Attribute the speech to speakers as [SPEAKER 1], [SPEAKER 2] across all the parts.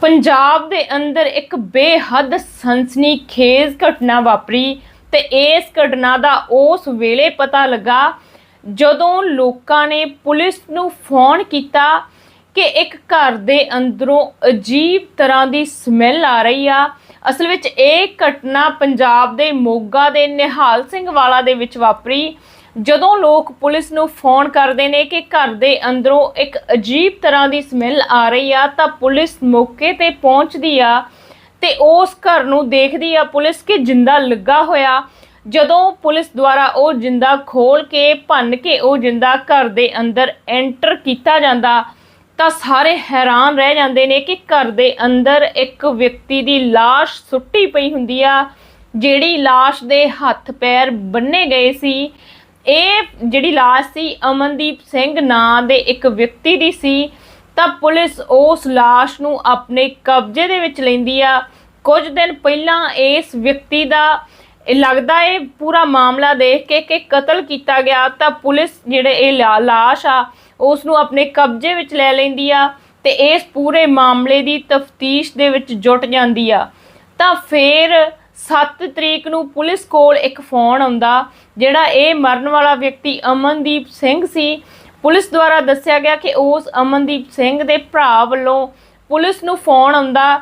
[SPEAKER 1] ਪੰਜਾਬ ਦੇ ਅੰਦਰ ਇੱਕ ਬੇਹੱਦ ਸਨਸਨੀਖੇਜ਼ ਘਟਨਾ ਵਾਪਰੀ ਤੇ ਇਸ ਘਟਨਾ ਦਾ ਉਸ ਵੇਲੇ ਪਤਾ ਲੱਗਾ ਜਦੋਂ ਲੋਕਾਂ ਨੇ ਪੁਲਿਸ ਨੂੰ ਫੋਨ ਕੀਤਾ ਕਿ ਇੱਕ ਘਰ ਦੇ ਅੰਦਰੋਂ ਅਜੀਬ ਤਰ੍ਹਾਂ ਦੀ ਸਮੈਲ ਆ ਰਹੀ ਆ। ਅਸਲ ਵਿੱਚ ਇਹ ਘਟਨਾ ਪੰਜਾਬ ਦੇ ਮੋਗਾ ਦੇ ਨਿਹਾਲ ਸਿੰਘ ਵਾਲਾ ਦੇ ਵਿੱਚ ਵਾਪਰੀ ਜਦੋਂ ਲੋਕ ਪੁਲਿਸ ਨੂੰ ਫੋਨ ਕਰਦੇ ਨੇ ਕਿ ਘਰ ਦੇ ਅੰਦਰੋਂ ਇੱਕ ਅਜੀਬ ਤਰ੍ਹਾਂ ਦੀ ਸਮੈਲ ਆ ਰਹੀ ਆ, ਤਾਂ ਪੁਲਿਸ ਮੌਕੇ ਤੇ ਪਹੁੰਚਦੀ ਆ ਤੇ ਉਸ ਘਰ ਨੂੰ ਦੇਖਦੀ ਆ ਪੁਲਿਸ ਕਿ ਜਿੰਦਾ ਲੱਗਾ ਹੋਇਆ। ਜਦੋਂ ਪੁਲਿਸ ਦੁਆਰਾ ਉਹ ਜਿੰਦਾ ਖੋਲ ਕੇ ਭੰਨ ਕੇ ਉਹ ਜਿੰਦਾ ਘਰ ਦੇ ਅੰਦਰ ਐਂਟਰ ਕੀਤਾ ਜਾਂਦਾ, ਤਾਂ ਸਾਰੇ ਹੈਰਾਨ ਰਹਿ ਜਾਂਦੇ ਨੇ ਕਿ ਘਰ ਦੇ ਅੰਦਰ ਇੱਕ ਵਿਅਕਤੀ ਦੀ ਲਾਸ਼ ਸੁੱਟੀ ਪਈ ਹੁੰਦੀ ਆ, ਜਿਹੜੀ ਲਾਸ਼ ਦੇ ਹੱਥ ਪੈਰ ਬੰਨੇ ਗਏ ਸੀ। ਇਹ ਜਿਹੜੀ ਲਾਸ਼ ਸੀ, ਅਮਨਦੀਪ ਸਿੰਘ ਨਾਂ ਦੇ ਇੱਕ ਵਿਅਕਤੀ ਦੀ ਸੀ, ਤਾਂ ਪੁਲਿਸ ਉਸ ਲਾਸ਼ ਨੂੰ ਆਪਣੇ ਕਬਜ਼ੇ ਦੇ ਵਿੱਚ ਲੈਂਦੀ ਆ। ਕੁਝ ਦਿਨ ਪਹਿਲਾਂ ਇਸ ਵਿਅਕਤੀ ਦਾ ਲੱਗਦਾ ਇਹ ਪੂਰਾ ਮਾਮਲਾ ਦੇਖ ਕੇ ਕਿ ਕਤਲ ਕੀਤਾ ਗਿਆ, ਤਾਂ ਪੁਲਿਸ ਜਿਹੜੇ ਇਹ ਲਾ- ਲਾਸ਼ ਆ, ਉਸ ਨੂੰ ਆਪਣੇ ਕਬਜ਼ੇ ਵਿੱਚ ਲੈ ਲੈਂਦੀ ਆ ਤੇ ਇਸ ਪੂਰੇ ਮਾਮਲੇ ਦੀ ਤਫਤੀਸ਼ ਦੇ ਵਿੱਚ ਜੁਟ ਜਾਂਦੀ ਆ। ਤਾਂ ਫਿਰ 7 ਤਰੀਕ ਨੂੰ ਪੁਲਿਸ ਕੋਲ ਇੱਕ ਫੋਨ ਆਉਂਦਾ, ਜਿਹੜਾ ਇਹ ਮਰਨ ਵਾਲਾ ਵਿਅਕਤੀ ਅਮਨਦੀਪ ਸਿੰਘ ਸੀ। ਪੁਲਿਸ ਦੁਆਰਾ ਦੱਸਿਆ ਗਿਆ ਕਿ ਉਸ ਅਮਨਦੀਪ ਸਿੰਘ ਦੇ ਭਰਾ ਵੱਲੋਂ ਪੁਲਿਸ ਨੂੰ ਫੋਨ ਆਉਂਦਾ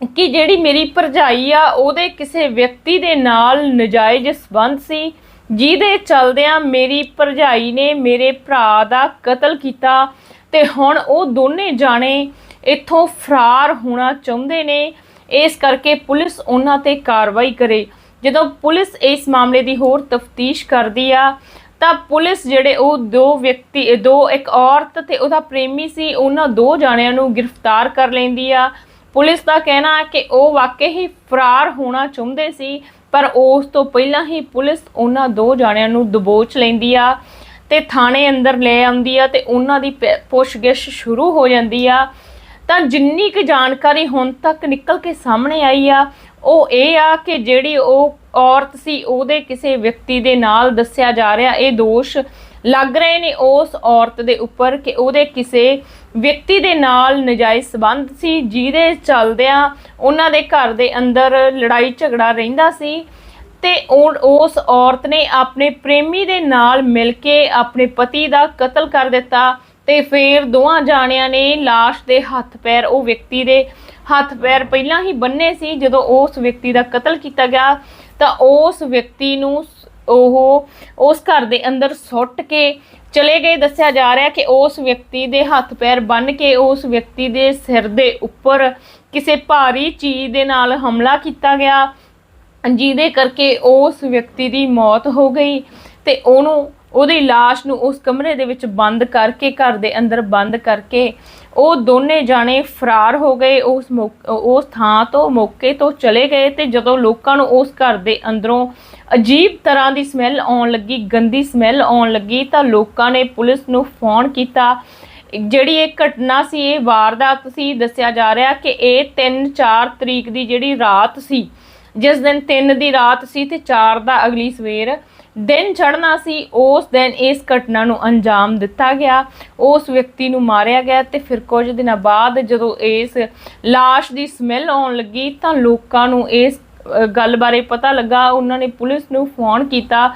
[SPEAKER 1] ਕਿ ਜਿਹੜੀ ਮੇਰੀ ਭਰਜਾਈ ਆ, ਉਹਦੇ ਕਿਸੇ ਵਿਅਕਤੀ ਦੇ ਨਾਲ ਨਜਾਇਜ਼ ਸਬੰਧ ਸੀ, ਜਿਹਦੇ ਚਲਦਿਆਂ ਮੇਰੀ ਭਰਜਾਈ ਨੇ ਮੇਰੇ ਭਰਾ ਦਾ ਕਤਲ ਕੀਤਾ ਤੇ ਹੁਣ ਉਹ ਦੋਨੇ ਜਾਣੇ ਇੱਥੋਂ ਫਰਾਰ ਹੋਣਾ ਚਾਹੁੰਦੇ ਨੇ। ਇਸ ਕਰਕੇ ਪੁਲਿਸ ਉਹਨਾਂ ਤੇ ਕਾਰਵਾਈ ਕਰੇ। ਜਦੋਂ ਪੁਲਿਸ ਇਸ ਮਾਮਲੇ ਦੀ ਹੋਰ ਤਫਤੀਸ਼ ਕਰਦੀ ਆ, ਤਾਂ ਪੁਲਿਸ ਜਿਹੜੇ ਉਹ ਦੋ ਵਿਅਕਤੀ, ਦੋ ਇੱਕ ਔਰਤ ਤੇ ਉਹਦਾ ਪ੍ਰੇਮੀ ਸੀ, ਉਹਨਾਂ ਦੋ ਜਾਣਿਆਂ ਨੂੰ ਗ੍ਰਿਫਤਾਰ ਕਰ ਲੈਂਦੀ ਆ। ਪੁਲਿਸ ਦਾ ਕਹਿਣਾ ਹੈ ਕਿ ਉਹ ਵਾਕਈ ਹੀ ਫਰਾਰ ਹੋਣਾ ਚਾਹੁੰਦੇ ਸੀ, ਪਰ ਉਸ ਤੋਂ ਪਹਿਲਾਂ ਹੀ ਪੁਲਿਸ ਉਹਨਾਂ ਦੋ ਜਾਣਿਆਂ ਨੂੰ ਦਬੋਚ ਲੈਂਦੀ ਆ ਤੇ ਥਾਣੇ ਅੰਦਰ ਲੈ ਆਉਂਦੀ ਆ ਤੇ ਉਹਨਾਂ ਦੀ ਪ- ਪੁੱਛਗਿੱਛ ਸ਼ੁਰੂ ਹੋ ਜਾਂਦੀ ਆ। ਤਾਂ ਜਿੰਨੀ ਕੁ ਜਾਣਕਾਰੀ ਹੁਣ ਤੱਕ ਨਿਕਲ ਕੇ ਸਾਹਮਣੇ ਆਈ ਆ, ਉਹ ਇਹ ਆ ਕਿ ਜਿਹੜੀ ਉਹ ਔਰਤ ਸੀ, ਉਹਦੇ ਕਿਸੇ ਵਿਅਕਤੀ ਦੇ ਨਾਲ ਦੱਸਿਆ ਜਾ ਰਿਹਾ, ਇਹ ਦੋਸ਼ ਲੱਗ ਰਹੇ ਨੇ ਉਸ ਔਰਤ ਦੇ ਉੱਪਰ ਕਿ ਉਹਦੇ ਕਿਸੇ ਵਿਅਕਤੀ ਦੇ ਨਾਲ ਨਜਾਇਜ਼ ਸਬੰਧ ਸੀ, ਜਿਹਦੇ ਚੱਲਦਿਆਂ ਉਹਨਾਂ ਦੇ ਘਰ ਦੇ ਅੰਦਰ ਲੜਾਈ ਝਗੜਾ ਰਹਿੰਦਾ ਸੀ ਤੇ ਉਹ- ਉਸ ਔਰਤ ਨੇ ਆਪਣੇ ਪ੍ਰੇਮੀ ਦੇ ਨਾਲ ਮਿਲ ਕੇ ਆਪਣੇ ਪਤੀ ਦਾ ਕਤਲ ਕਰ ਦਿੱਤਾ। ਤੇ ਫਿਰ ਦੋਵਾਂ ਜਾਣਿਆਂ ਨੇ ਲਾਸ਼ ਦੇ ਹੱਥ ਪੈਰ, ਉਹ ਵਿਅਕਤੀ ਦੇ ਹੱਥ ਪੈਰ ਪਹਿਲਾਂ ਹੀ ਬੰਨੇ ਸੀ। ਜਦੋਂ ਉਸ ਵਿਅਕਤੀ ਦਾ ਕਤਲ ਕੀਤਾ ਗਿਆ, ਤਾਂ ਉਸ ਵਿਅਕਤੀ ਨੂੰ ਉਹ ਉਸ ਘਰ ਦੇ ਅੰਦਰ ਸੁੱਟ ਕੇ ਚਲੇ ਗਏ। ਦੱਸਿਆ ਜਾ ਰਿਹਾ ਕਿ ਉਸ ਵਿਅਕਤੀ ਦੇ ਹੱਥ ਪੈਰ ਬੰਨ ਕੇ ਉਸ ਵਿਅਕਤੀ ਦੇ ਸਿਰ ਦੇ ਉੱਪਰ ਕਿਸੇ ਭਾਰੀ ਚੀਜ਼ ਦੇ ਨਾਲ ਹਮਲਾ ਕੀਤਾ ਗਿਆ, ਜਿਹਦੇ ਕਰਕੇ ਉਸ ਵਿਅਕਤੀ ਦੀ ਮੌਤ ਹੋ ਗਈ। ਤੇ ਉਹਨੂੰ, ਉਹਦੀ লাশ ਨੂੰ ਉਸ ਕਮਰੇ ਦੇ ਵਿੱਚ ਬੰਦ ਕਰਕੇ, ਘਰ ਦੇ ਅੰਦਰ ਬੰਦ ਕਰਕੇ ਉਹ ਦੋਨੇ ਜਾਣੇ ਫਰਾਰ ਹੋ ਗਏ। ਉਸ ਮੌ- ਉਸ ਥਾਂ ਤੋਂ, ਮੌਕੇ ਤੋਂ ਚਲੇ ਗਏ ਤੇ ਜਦੋਂ ਲੋਕਾਂ ਨੂੰ ਉਸ ਘਰ ਦੇ ਅੰਦਰੋਂ ਅਜੀਬ ਤਰ੍ਹਾਂ ਦੀ ਸਮੈਲ ਆਉਣ ਲੱਗੀ, ਗੰਦੀ ਸਮੈਲ ਆਉਣ ਲੱਗੀ ਤਾਂ ਲੋਕਾਂ ਨੇ ਪੁਲਿਸ ਨੂੰ ਫੋਨ ਕੀਤਾ। ਜਿਹੜੀ ਇਹ ਘਟਨਾ ਸੀ, ਇਹ ਵਾਰਦਾਤ ਸੀ, ਦੱਸਿਆ ਜਾ ਰਿਹਾ ਕਿ ਇਹ 3-4 ਤਰੀਕ ਦੀ ਜਿਹੜੀ ਰਾਤ ਸੀ ਜਿਸ ਦਿਨ 3 ਦੀ ਰਾਤ ਸੀ ਤੇ 4 ਦਾ ਅਗਲੀ ਸਵੇਰ, ਦਿਨ ਚੜ੍ਹਨਾ ਸੀ, ਉਸ ਦਿਨ ਇਸ ਘਟਨਾ ਨੂੰ ਅੰਜਾਮ ਦਿੱਤਾ ਗਿਆ। ਉਸ ਵਿਅਕਤੀ ਨੂੰ ਮਾਰਿਆ ਗਿਆ ਤੇ ਫਿਰ ਕੁਝ ਦਿਨਾਂ ਬਾਅਦ ਜਦੋਂ ਇਸ লাশ ਦੀ ਸਮੈਲ ਆਉਣ ਲੱਗੀ ਤਾਂ ਲੋਕਾਂ ਨੂੰ ਇਸ ਗੱਲ ਬਾਰੇ ਪਤਾ ਲੱਗਾ। ਉਹਨਾਂ ਨੇ ਪੁਲਿਸ ਨੂੰ ਫੋਨ ਕੀਤਾ।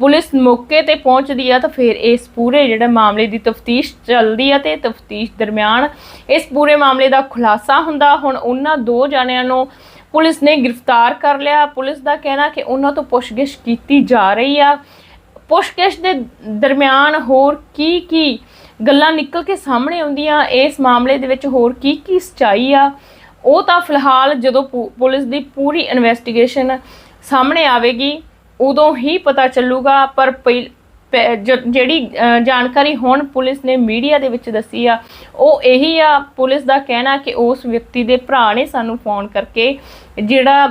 [SPEAKER 1] ਪੁਲਿਸ ਮੌਕੇ ਤੇ ਪਹੁੰਚਦੀ ਆ ਤਾਂ ਫਿਰ ਇਸ ਪੂਰੇ ਜਿਹੜਾ ਮਾਮਲੇ ਦੀ ਤਫਤੀਸ਼ ਚੱਲਦੀ ਆ ਤੇ ਤਫਤੀਸ਼ ਦਰਮਿਆਨ ਇਸ ਪੂਰੇ ਮਾਮਲੇ ਦਾ ਖੁਲਾਸਾ ਹੁੰਦਾ। ਹੁਣ ਉਹਨਾਂ ਦੋ ਜਣਿਆਂ ਨੂੰ ਪੁਲਿਸ ਨੇ ਗ੍ਰਿਫਤਾਰ ਕਰ ਲਿਆ। ਪੁਲਿਸ ਦਾ ਕਹਿਣਾ ਕਿ ਉਹਨਾਂ ਤੋਂ ਪੁੱਛਗਿੱਛ ਕੀਤੀ ਜਾ ਰਹੀ ਆ। ਪੁੱਛਗਿੱਛ ਦੇ ਦਰਮਿਆਨ ਹੋਰ ਕੀ ਕੀ ਗੱਲਾਂ ਨਿਕਲ ਕੇ ਸਾਹਮਣੇ ਆਉਂਦੀਆਂ? ਇਸ ਮਾਮਲੇ ਦੇ ਵਿੱਚ ਹੋਰ ਕੀ ਕੀ ਸਚਾਈ ਆ? ਉਹ ਤਾਂ ਫਿਲਹਾਲ ਜਦੋਂ ਪੁ- ਪੁਲਿਸ ਦੀ ਪੂਰੀ ਇਨਵੈਸਟੀਗੇਸ਼ਨ ਸਾਹਮਣੇ ਆਵੇਗੀ, ਉਦੋਂ ਹੀ ਪਤਾ ਚੱਲੂਗਾ। ਪਰ ਪਹਿ- ਜਿਹੜੀ ਜਾਣਕਾਰੀ ਹੁਣ ਪੁਲਿਸ ਨੇ ਮੀਡੀਆ ਦੇ ਵਿੱਚ ਦੱਸੀ ਆ, ਉਹ ਇਹੀ ਆ ਪੁਲਿਸ ਦਾ ਕਹਿਣਾ ਕਿ ਉਸ ਵਿਅਕਤੀ ਦੇ ਭਰਾ ਨੇ ਸਾਨੂੰ ਫੋਨ ਕਰਕੇ ਜਿਹੜਾ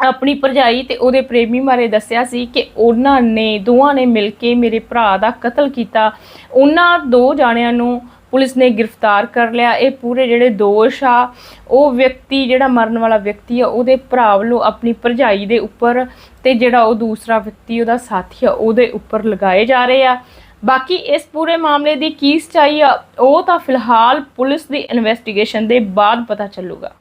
[SPEAKER 1] ਆਪਣੀ ਭਰਜਾਈ ਤੇ ਉਹਦੇ ਪ੍ਰੇਮੀ ਬਾਰੇ ਦੱਸਿਆ ਸੀ ਕਿ ਉਹਨਾਂ ਨੇ, ਦੋਵਾਂ ਨੇ ਮਿਲ ਕੇ ਮੇਰੇ ਭਰਾ ਦਾ ਕਤਲ ਕੀਤਾ। ਉਹਨਾਂ ਦੋ ਜਾਣਿਆਂ ਨੂੰ ਪੁਲਿਸ ਨੇ ਗ੍ਰਿਫਤਾਰ ਕਰ ਲਿਆ। ਇਹ ਪੂਰੇ ਜਿਹੜੇ ਦੋਸ਼ ਆ, ਉਹ ਵਿਅਕਤੀ, ਜਿਹੜਾ ਮਰਨ ਵਾਲਾ ਵਿਅਕਤੀ ਆ, ਉਹਦੇ ਭਰਾ ਵੱਲੋਂ ਆਪਣੀ ਭਰਜਾਈ ਦੇ ਉੱਪਰ ਤੇ ਜਿਹੜਾ ਉਹ ਦੂਸਰਾ ਵਿਅਕਤੀ, ਉਹਦਾ ਸਾਥੀ ਆ, ਉਹਦੇ ਉੱਪਰ ਲਗਾਏ ਜਾ ਰਹੇ ਆ। ਬਾਕੀ ਇਸ ਪੂਰੇ ਮਾਮਲੇ ਦੀ ਕੀ ਸਚਾਈ ਆ, ਉਹ ਤਾਂ ਫਿਲਹਾਲ ਪੁਲਿਸ ਦੀ ਇਨਵੈਸਟੀਗੇਸ਼ਨ ਦੇ ਬਾਅਦ ਪਤਾ ਚੱਲੂਗਾ।